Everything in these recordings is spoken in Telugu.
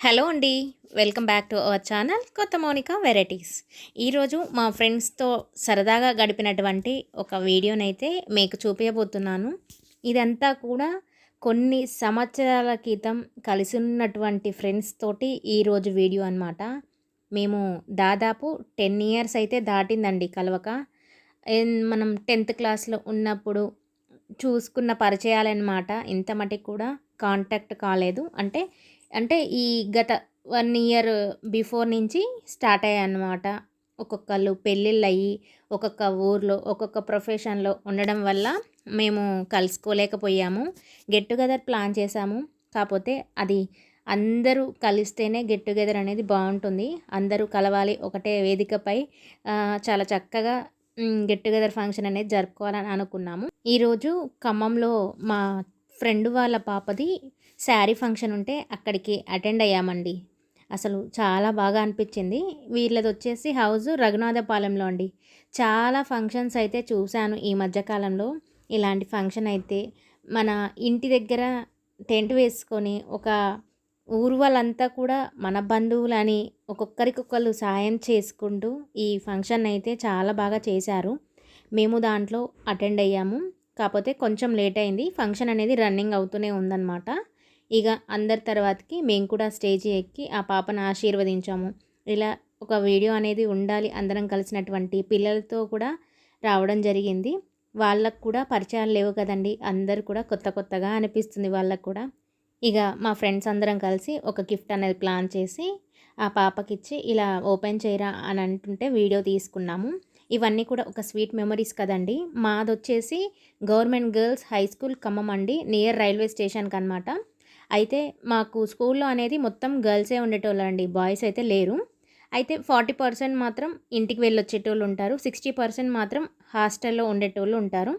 హలో అండి welcome back to our channel కొత్త మౌనిక వెరైటీస్. ఈరోజు మా ఫ్రెండ్స్తో సరదాగా గడిపినటువంటి ఒక వీడియోనైతే మీకు చూపించబోతున్నాను ఇదంతా కూడా కొన్ని సంవత్సరాల క్రితం కలిసి ఉన్నటువంటి ఫ్రెండ్స్ తోటి ఈరోజు వీడియో అనమాట మేము దాదాపు టెన్ ఇయర్స్ అయితే దాటిందండి కలవక. మనం టెన్త్ క్లాస్లో ఉన్నప్పుడు చూసుకున్న పరిచయాలన్నమాట. ఇంత మటుకు కూడా కాంటాక్ట్ కాలేదు. అంటే అంటే ఈ గత వన్ ఇయర్ బిఫోర్ నుంచి స్టార్ట్ అయ్యాయి అన్నమాట ఒక్కొక్కళ్ళు పెళ్ళిళ్ళు అయ్యి ఒక్కొక్క ఊర్లో ఒక్కొక్క ప్రొఫెషన్లో ఉండడం వల్ల మేము కలుసుకోలేకపోయాము. గెట్ టుగెదర్ ప్లాన్ చేశాము. కాకపోతే అది అందరూ కలిస్తేనే గెట్ టుగెదర్ అనేది బాగుంటుంది. అందరూ కలవాలి ఒకటే వేదికపై. చాలా చక్కగా గెట్ టుగెదర్ ఫంక్షన్ అనేది జరుపుకోవాలని అనుకున్నాము. ఈరోజు ఖమ్మంలో మా ఫ్రెండ్ వాళ్ళ పాపది శారీ ఫంక్షన్ ఉంటే అక్కడికి అటెండ్ అయ్యామండి. అసలు చాలా బాగా అనిపించింది. వీళ్ళది వచ్చేసి హౌస్ రఘునాథపాలెంలో అండి. చాలా ఫంక్షన్స్ అయితే చూశాను ఈ మధ్యకాలంలో ఇలాంటి ఫంక్షన్ అయితే మన ఇంటి దగ్గర టెంట్ వేసుకొని ఒక ఊరు వాళ్ళంతా కూడా మన బంధువులని ఒక్కొక్కరికొకళ్ళు సాయం చేసుకుంటూ ఈ ఫంక్షన్ అయితే చాలా బాగా చేశారు. మేము దాంట్లో అటెండ్ అయ్యాము. కాకపోతే కొంచెం లేట్ అయింది. ఫంక్షన్ అనేది రన్నింగ్ అవుతూనే ఉందన్నమాట. ఇక అందరి తర్వాతకి మేము కూడా స్టేజ్ ఎక్కి ఆ పాపను ఆశీర్వదించాము. ఇలా ఒక వీడియో అనేది ఉండాలి అందరం కలిసినటువంటి పిల్లలతో కూడా రావడం జరిగింది. వాళ్ళకు కూడా పరిచయాలు లేవు కదండి అందరు కూడా కొత్త కొత్తగా అనిపిస్తుంది వాళ్ళకు కూడా. ఇక మా ఫ్రెండ్స్ అందరం కలిసి ఒక గిఫ్ట్ అనేది ప్లాన్ చేసి ఆ పాపకిచ్చి ఇలా ఓపెన్ చేయరా అని అంటుంటే వీడియో తీసుకున్నాము. ఇవన్నీ కూడా ఒక స్వీట్ మెమరీస్ కదండి. మాది వచ్చేసి government girls high school Khammam అండి నియర్ రైల్వే స్టేషన్కి అనమాట అయితే మాకు స్కూల్లో అనేది మొత్తం గర్ల్సే ఉండేటోళ్ళు అండి బాయ్స్ అయితే లేరు. అయితే ఫార్టీ పర్సెంట్ మాత్రం ఇంటికి వెళ్ళొచ్చేటోళ్ళు ఉంటారు సిక్స్టీ పర్సెంట్ మాత్రం హాస్టల్లో ఉండేటోళ్ళు ఉంటారు.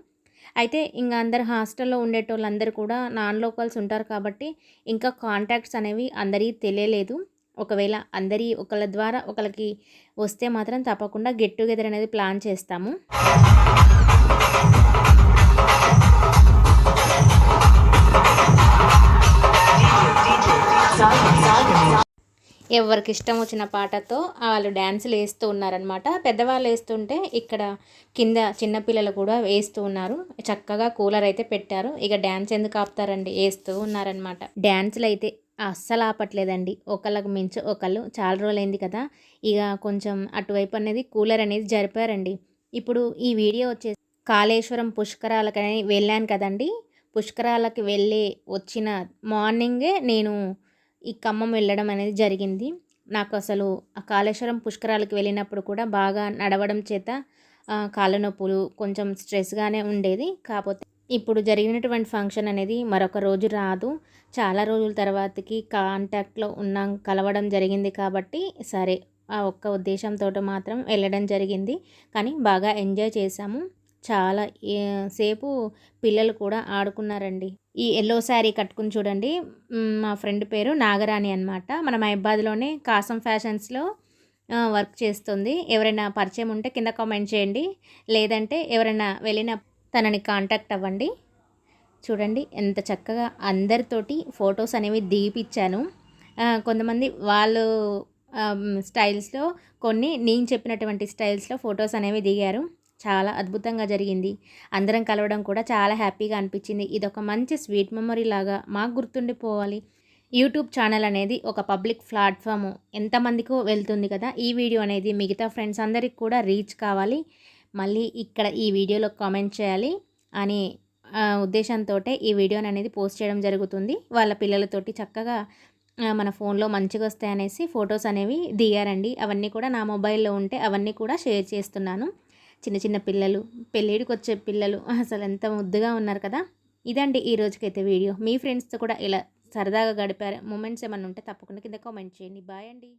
అయితే ఇంకా అందరు హాస్టల్లో ఉండేటోళ్ళు అందరు కూడా నాన్ లోకల్స్ ఉంటారు కాబట్టి ఇంకా కాంటాక్ట్స్ అనేవి అందరికీ తెలియలేదు. ఒకవేళ అందరి ఒకళ్ళ ద్వారా ఒకళ్ళకి వస్తే మాత్రం తప్పకుండా గెట్ టుగెదర్ అనేది ప్లాన్ చేస్తాము. ఎవరికి ఇష్టం వచ్చిన పాటతో వాళ్ళు డ్యాన్సులు వేస్తూ ఉన్నారనమాట పెద్దవాళ్ళు వేస్తుంటే ఇక్కడ కింద చిన్నపిల్లలు కూడా వేస్తూ ఉన్నారు. చక్కగా కూలర్ అయితే పెట్టారు. ఇక డ్యాన్స్ ఎందుకు ఆపుతారండి? వేస్తూ ఉన్నారనమాట డ్యాన్సులు అయితే అస్సలు ఆపట్లేదండి. ఒకళ్ళకు మించి ఒకళ్ళు చాలా రోజులైంది కదా. ఇక కొంచెం అటువైపు అనేది కూలర్ అనేది జరిపారండి. ఇప్పుడు ఈ వీడియో వచ్చేసి కాళేశ్వరం పుష్కరాలకని వెళ్ళాను కదండి. పుష్కరాలకి వెళ్ళి వచ్చిన మార్నింగే నేను ఈ ఖమ్మం వెళ్ళడం అనేది జరిగింది. నాకు అసలు ఆ కాళేశ్వరం పుష్కరాలకు వెళ్ళినప్పుడు కూడా బాగా నడవడం చేత కాళ్ళ నొప్పులు కొంచెం స్ట్రెస్గానే ఉండేది. కాకపోతే ఇప్పుడు జరిగినటువంటి ఫంక్షన్ అనేది మరొక రోజు రాదు. చాలా రోజుల తర్వాతకి కాంటాక్ట్లో ఉన్నాం కలవడం జరిగింది కాబట్టి సరే ఆ ఒక్క ఉద్దేశంతో మాత్రం వెళ్ళడం జరిగింది. కానీ బాగా ఎంజాయ్ చేశాము. చాలా సేపు పిల్లలు కూడా ఆడుకున్నారండి. ఈ ఎల్లో శారీ కట్టుకుని చూడండి. మా ఫ్రెండ్ పేరు నాగరాణి అనమాట మన మైబాద్లోనే కాసం ఫ్యాషన్స్లో వర్క్ చేస్తుంది. ఎవరైనా పరిచయం ఉంటే కింద కామెంట్ చేయండి. లేదంటే ఎవరైనా వెళ్ళిన తనని కాంటాక్ట్ అవ్వండి. చూడండి ఎంత చక్కగా అందరితోటి ఫొటోస్ అనేవి దిగిపిచ్చాను కొంతమంది వాళ్ళు స్టైల్స్లో కొన్ని నేను చెప్పినటువంటి స్టైల్స్లో ఫొటోస్ అనేవి దిగారు. చాలా అద్భుతంగా జరిగింది. అందరం కలవడం కూడా చాలా హ్యాపీగా అనిపించింది. ఇది ఒక మంచి స్వీట్ మెమరీ లాగా మాకు గుర్తుండిపోవాలి. యూట్యూబ్ ఛానల్ అనేది ఒక పబ్లిక్ ప్లాట్ఫామ్. ఎంతమందికో వెళ్తుంది కదా ఈ వీడియో అనేది మిగతా ఫ్రెండ్స్ అందరికి కూడా రీచ్ కావాలి. మళ్ళీ ఇక్కడ ఈ వీడియోలో కామెంట్ చేయాలి అని ఉద్దేశంతో ఈ వీడియోని అనేది పోస్ట్ చేయడం జరుగుతుంది. వాళ్ళ పిల్లలతోటి చక్కగా మన ఫోన్లో మంచిగా వస్తాయనేసి ఫొటోస్ అనేవి దిగారండి. అవన్నీ కూడా నా మొబైల్లో ఉంటే అవన్నీ కూడా షేర్ చేస్తున్నాను. చిన్న చిన్న పిల్లలు పెళ్ళిడికి వచ్చే పిల్లలు అసలు ఎంత ముద్దుగా ఉన్నారు కదా. ఇదండి ఈ రోజుకైతే వీడియో. మీ ఫ్రెండ్స్తో కూడా ఇలా సరదాగా గడిపారు? మూమెంట్స్ ఏమైనా ఉంటే తప్పకుండా కింద కామెంట్ చేయండి. బాయ్ అండి.